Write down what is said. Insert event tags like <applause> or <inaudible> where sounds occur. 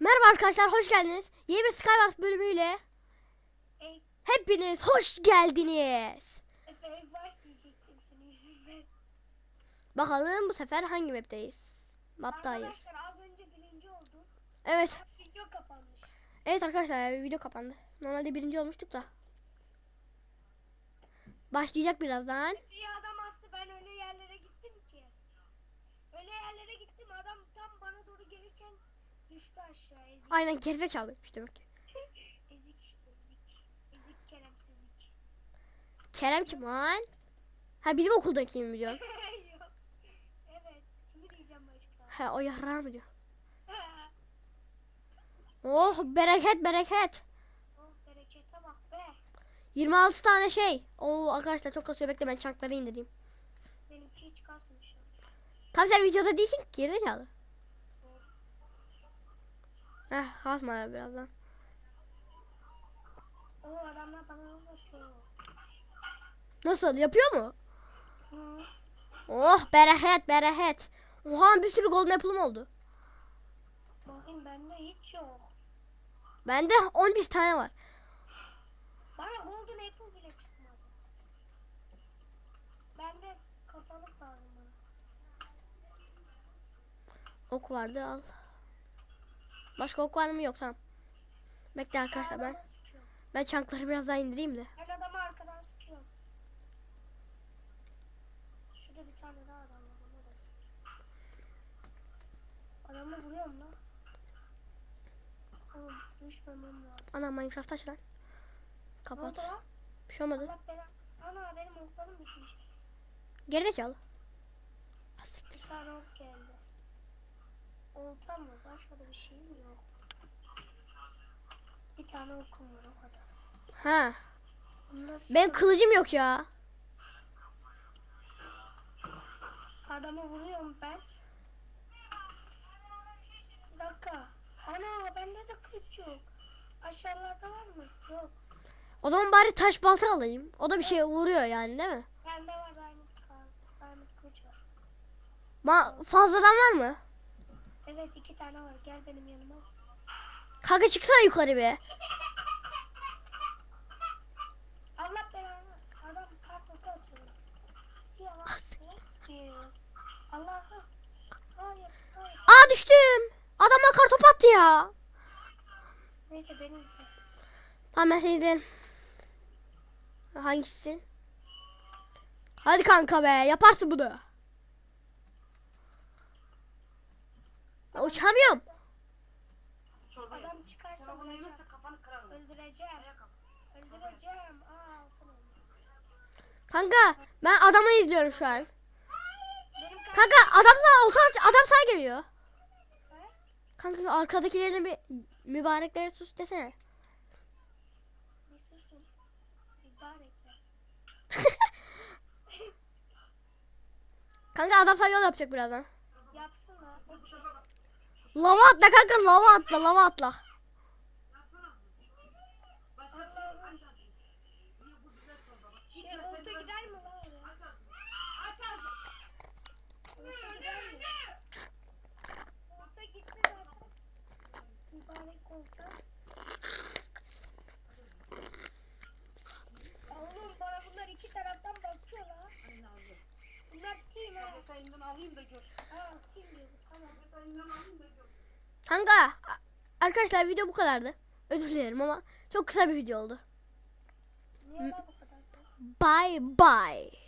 Merhaba arkadaşlar hoş geldiniz. Yeni bir Skywars bölümüyle hepiniz hoş geldiniz. Bakalım bu sefer hangi map'teyiz? Map'tayız. Arkadaşlar az önce birinci oldum. Evet. Video kapanmış. Evet arkadaşlar video kapandı. Normalde birinci olmuştuk da. Başlayacak birazdan. Bir adam attı ben öyle yerlere gittim ki. Öyle yerlere gittim adam tam bana doğru gelirken düştü aşağı. Ezik, Aynen gerizekalı demek ki. <laughs> ezik işte ezik. Ezik keremsizlik. Kerem kim lan? Ha bizim okuldaki mi diyor? <laughs> Yok. Evet. Kimi diyeceğim başka? Ha o yarrağı mı diyor? <laughs> Oh bereket bereket. oh berekete bak be. 26 tane şey. Oo arkadaşlar çok kasıyor bekle ben çankları indireyim. Benimki hiç kasmış. Tabii sen videoda değilsin ki gerizekalı. Heh kasma ya birazdan. O adamlar bana yapıyor? Nasıl yapıyor mu? Hı. Oh bereket bereket. Oha bir sürü golden apple'ım oldu. Bakayım bende hiç yok. Bende 11 tane var. Bana golden apple bile çıkmadı. Bende kafalık lazım bana. Ok vardı al. Başka ok var mı? Yok tamam. Bekle arkadaşlar ben. Ben çankları biraz daha indireyim de. Ben adamı arkadan sıkıyorum. Şurada bir tane daha adam var. Ona da sıkıyorum. Adamı vuruyorum lan. Oğlum düşmemem lazım. Ana Minecraft aç lan. Kapat. lan? Bir şey olmadı. Bela. Ana benim oklarım bitmiş. Gerizekalı. Bir tane ok geldi. Olta mı? Başka da bir şeyim yok. Bir tane okum var o kadar. Ha. Nasıl Benim kılıcım yok ya. Adamı vuruyorum ben. Bir dakika. Ana bende de kılıç yok. Aşağılarda var mı? Yok. O zaman bari taş balta alayım. O da bir şey vuruyor yani değil mi? Bende var diamond, diamond kılıç var. Ma fazladan var mı? Evet iki tane var. Gel benim yanıma. Kanka çıksana yukarı bir. Allah belanı. Adam kartopu atıyor. Diyor. Allah'ım. Hayır, hayır. Aa düştüm. Adamlar kartop attı ya. Neyse beni izle. Tamam ben seni izlerim. Hangisi? Hadi kanka be yaparsın bunu. Ya uçamıyorum. Adam çıkarsa vuracağım. Öldüreceğim. Öldüreceğim. Aa altın. Kanka ben adamı izliyorum şu an. <laughs> Kanka adam sana olta adam sana geliyor. Kanka arkadakilerine bir mübareklere sus desene. Bir susun. Mübarekler. Kanka adam sana yol yapacak birazdan. Yapsınlar. Lava atla kanka lava atla lava atla. Şey. Oğlum bana bunlar iki taraftan bakıyor lan. Kanka arkadaşlar video bu kadardı. Özür dilerim ama çok kısa bir video oldu. Niye lan bu kadar? Bye bye.